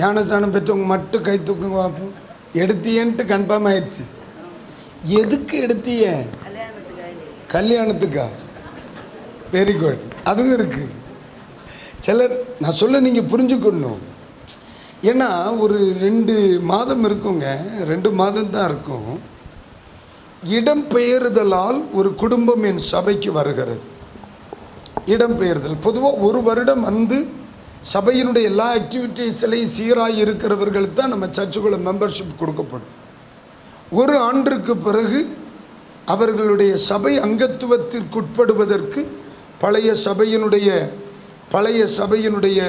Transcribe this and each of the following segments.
ஞானஸ்தானம் பெற்றவங்க மட்டும் கை தூக்குங்க பார்ப்போம். எடுத்தியன்ட்டு கன்ஃபார்ம் ஆயிடுச்சு. எதுக்கு எடுத்திய கல்யாணத்துக்கா? வெரி குட் அதுவும் இருக்கு. சிலர் நான் சொல்ல நீங்கள் புரிஞ்சுக்கணும். ஏன்னா ஒரு ரெண்டு மாதம் இருக்குங்க. ரெண்டு மாதம் தான் இருக்கும். இடம்பெயர்தலால் ஒரு குடும்பம் என் சபைக்கு வருகிறது. இடம்பெயர்தல் பொதுவாக ஒரு வருடம் வந்து சபையினுடைய எல்லா ஆக்டிவிட்டீஸ்லையும் சீராக இருக்கிறவர்களுக்கு தான் நம்ம சர்ச்சுக்குள்ள மெம்பர்ஷிப் கொடுக்கப்படும். ஒரு ஆண்டிற்கு பிறகு அவர்களுடைய சபை அங்கத்துவத்திற்குட்படுவதற்கு பழைய சபையினுடைய பழைய சபையினுடைய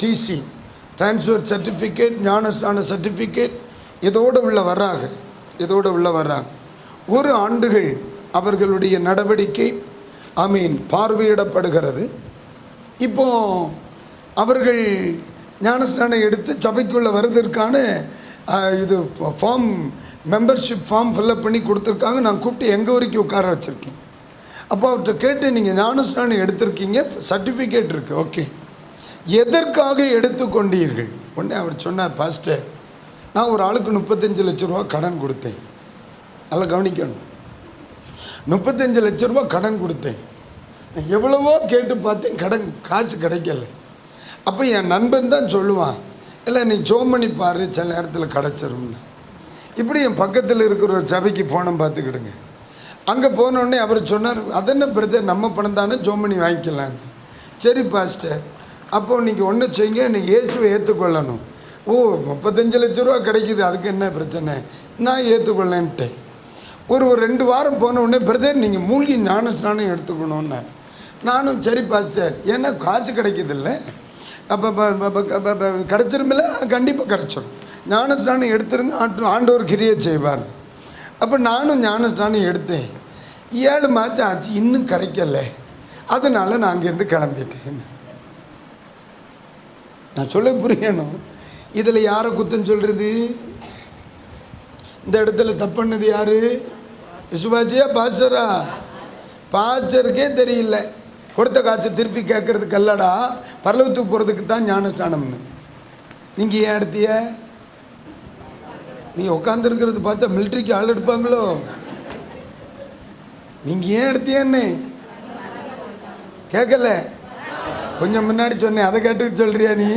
டிசி டிரான்ஸ்ஃபர் சர்டிஃபிகேட் ஞானஸ்தான சர்டிஃபிகேட் இதோடு உள்ள வர்றாங்க இதோடு உள்ள வர்றாங்க ஒரு ஆண்டுகள் அவர்களுடைய நடவடிக்கை ஐ மீன் பார்வையிடப்படுகிறது. இப்போ அவர்கள் ஞானஸ்தானம் எடுத்து சபைக்குள்ளே வர்றதற்கான இது ஃபார்ம் மெம்பர்ஷிப் ஃபார்ம் ஃபில்அப் பண்ணி கொடுத்துருக்காங்க. நான் கூப்பிட்டு எங்கள் வரைக்கும் உட்கார வச்சுருக்கேன். அப்போ அவர்கிட்ட கேட்டு நீங்கள் ஞானஸ்தானம் எடுத்திருக்கீங்க சர்டிஃபிகேட் இருக்குது ஓகே எதற்காக எடுத்துக்கொண்டீர்கள்? உடனே அவர் சொன்னார் பாஸ்டர் நான் ஒரு ஆளுக்கு முப்பத்தஞ்சு லட்ச ரூபா கடன் கொடுத்தேன். நல்லா கவனிக்கணும். முப்பத்தஞ்சு லட்ச ரூபா கடன் கொடுத்தேன். எவ்வளவோ கேட்டு பார்த்தேன் கடன் காசு கிடைக்கல. அப்போ என் நண்பன் தான் சொல்லுவான் இல்லை நீ ஜோம் பண்ணி பாரு சில நேரத்தில் கிடச்சிரும்னு. இப்படி என் பக்கத்தில் இருக்கிற ஒரு சபைக்கு போனோம் பார்த்துக்கிடுங்க. அங்கே போனோடனே அவர் சொன்னார் அதென்ன பிரதர் நம்ம பணம் தானே ஜோம் பண்ணி வாங்கிக்கலாங்க சரி பாஸ்டர். அப்போ நீங்கள் ஒன்று செய்யுங்க நீங்கள் இயேசுவை ஏற்றுக்கொள்ளணும் ஓ முப்பத்தஞ்சு லட்ச ரூபா கிடைக்குது அதுக்கு என்ன பிரச்சனை? நான் ஏற்றுக்கொள்ளேன்ட்டேன் ஒரு ஒரு ரெண்டு வாரம் போன உடனே பிரதர் நீங்கள் மூழ்கி ஞான ஸ்நானம் எடுத்துக்கணும்னு. நானும் சரி பாஸ்டர் ஏன்னா காசு கிடைக்கிதில்ல? அப்போ கிடச்சிருமில்ல? கண்டிப்பாக கிடச்சிடும் ஞானஸ்நானம் எடுத்துருங்க ஆண்டு ஆண்டவர் கிரியை செய்வார். அப்போ நானும் ஞானஸ்நானம் எடுத்தேன். ஏழு மாதம் ஆச்சு இன்னும் கிடைக்கல. அதனால நான் அங்கேருந்து கிளம்பிட்டேன். நான் சொல்ல புரியணும். இதில் யாரை குத்தம் சொல்கிறது இந்த இடத்துல தப்புன்னது யாரு? விசுவாசியா பாஸ்டரா? பாஸ்டருக்கே தெரியல. கொடுத்த காசு திருப்பி கேட்கறதுக்கு அல்லடா பரலவத்துக்கு போகிறதுக்கு தான் ஞானஸ்தானம்னு நீங்கள் ஏன் எடுத்திய நீங்கள் உட்காந்துருக்கிறது பார்த்தா மிலிட்ரிக்கு ஆள் எடுப்பாங்களோ? நீங்கள் ஏன் எடுத்தியன்னு கேட்கல. கொஞ்சம் முன்னாடி சொன்னேன். அதை கேட்டுட்டு சொல்கிறியா நீ?